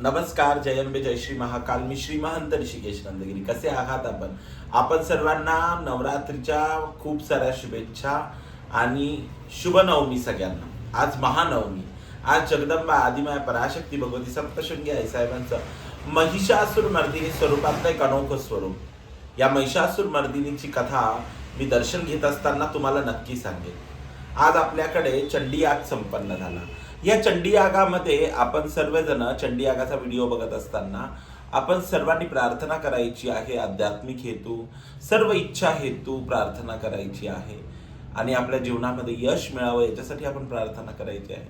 नमस्कार जयंबे जय श्री महाकाल. मी श्री महंत ऋषिकेश नंदगिरी. कसे आहात आपण? आपण सर्वांना नवरात्रीच्या खूप साऱ्या शुभेच्छा आणि शुभ नवमी सगळ्यांना. आज महानवमी. आज जगदंबा आदिमाय पराशक्ती भगवती सप्तशृंगी आई साहेबांचं महिषासूर मर्दिनी स्वरूपातलं एक अनोखं स्वरूप. या महिषासूर मर्दिनीची कथा मी दर्शन घेत असताना तुम्हाला नक्की सांगेन. आज आपल्याकडे चंडी याग संपन्न झाला. या चंडीयागामध्ये आपण सर्वजण चंडीयागाचा व्हिडिओ बघत असताना आपण सर्वांनी प्रार्थना करायची आहे आध्यात्मिक हेतू सर्व इच्छा हेतू प्रार्थना करायची आहे. आणि आपल्या जीवनामध्ये यश मिळावं याच्यासाठी आपण प्रार्थना करायची आहे.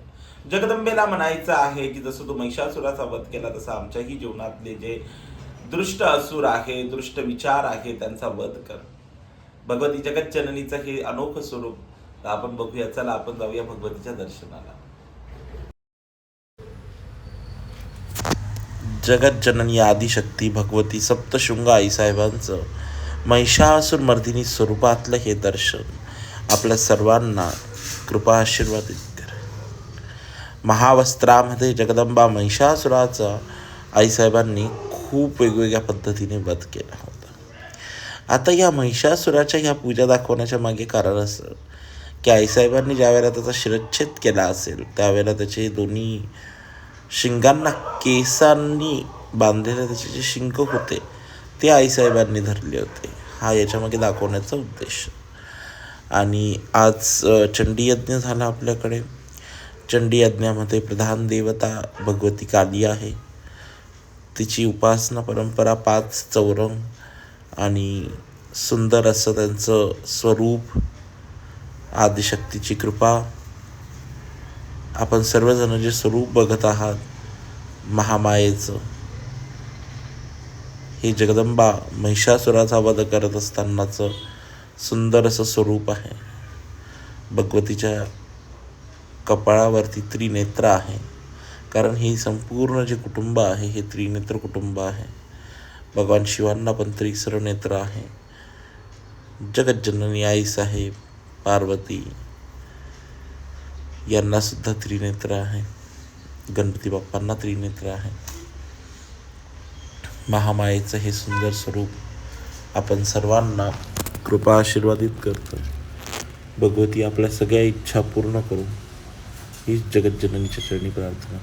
जगदंबेला म्हणायचं आहे की जसं तू महिषासुराचा वध केला तसं आमच्याही जीवनातले जे दृष्ट असुर आहे दृष्ट विचार आहे त्यांचा वध कर. भगवती जगज्जननीचं हे अनोखं स्वरूप आपण बघूया. चला आपण जाऊया भगवतीच्या दर्शनाला. जगज्जननी आदिशक्ती भगवती सप्तशृंग आईसाहेबांचं महिषासुर मर्दिनी स्वरूपातलं हे दर्शन आपल्या सर्वांना कृपा आशीर्वादित कर. महावस्त्रामध्ये जगदंबा महिषासुराचा आईसाहेबांनी खूप वेगवेगळ्या पद्धतीने वध केला होता. आता या महिषासुराच्या ह्या पूजा दाखवण्याच्या मागे कारण असं की आईसाहेबांनी ज्यावेळेला त्याचा शिरच्छेद केला असेल त्यावेळेला त्याचे दोन्ही शिंगांना केसांनी बांधलेले त्याचे जे शिंग होते ते आईसाहेबांनी धरले होते. हा याच्यामागे दाखवण्याचा उद्देश. आणि आज चंडीयज्ञ चंडी यज्ञ झाला आपल्याकडे. चंडी यज्ञामध्ये प्रधान देवता भगवती काली आहे. तिची उपासना परंपरा पाच चौरंग आणि सुंदर असं त्यांचं स्वरूप आदिशक्तीची कृपा आपण सर्वजण जे स्वरूप बघत आहात महामायेचं हे जगदंबा महिषासुराचा वध करत असतानाचं सुंदर असं स्वरूप आहे. भगवतीच्या कपाळावरती त्रिनेत्र आहे. कारण ही संपूर्ण जे कुटुंब आहे हे त्रिनेत्र कुटुंब आहे. भगवान शिवांना पण त्रिसर नेत्र आहे. जगज्जननी आई साहेब पार्वती यांना सुद्धा त्रिनेत्र आहे. गणपती बाप्पांना त्रिनेत्र आहे. महामायेचं हे सुंदर स्वरूप आपण सर्वांना कृपा आशीर्वादित करतो. भगवती आपल्या सगळ्या इच्छा पूर्ण करू हीच जगज्जननीच्या चरणी प्रार्थना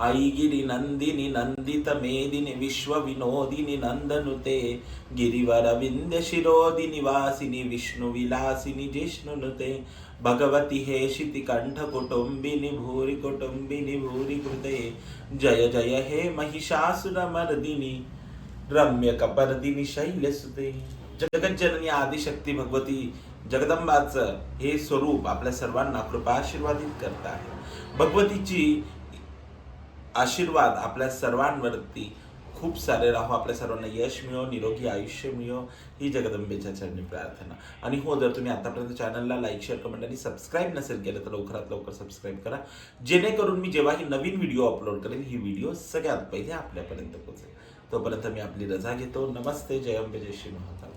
आई गिरी नंदिनी नंदित मेदिनी विश्व विनोदिनी नंदनुते गिरिवर विंध्य विष्णु विलासिनी जिष्णुनुते भगवती हे शिति कंठ कुटुंबिनी जय जय हे महिषासुर मर्दिनी रम्य कपर्दिनी शैलसुते जगज्जननी आदिशक्ती भगवती जगदंबाचं हे स्वरूप आपल्या सर्वांना कृपा आशीर्वादित करत आहे. भगवतीची आशीर्वाद आपल्या सर्वांवरती खूप सारे राहो आपल्या सर्वांना यश मिळो निरोगी आयुष्य मिळो. ही जगदंबेच्या चरणी प्रार्थना. आणि हो जर तुम्ही आतापर्यंत चॅनलला लाईक शेअर कमेंट आणि सबस्क्राईब नसेल केलं तर लवकरात लवकर सबस्क्राईब करा. जेणेकरून मी जेव्हा ही नवीन व्हिडिओ अपलोड करेल ही व्हिडिओ सगळ्यात पहिले आपल्यापर्यंत पोहोचेल. तोपर्यंत मी आपली रजा घेतो. नमस्ते. जय अंबे जय श्री महाकाल.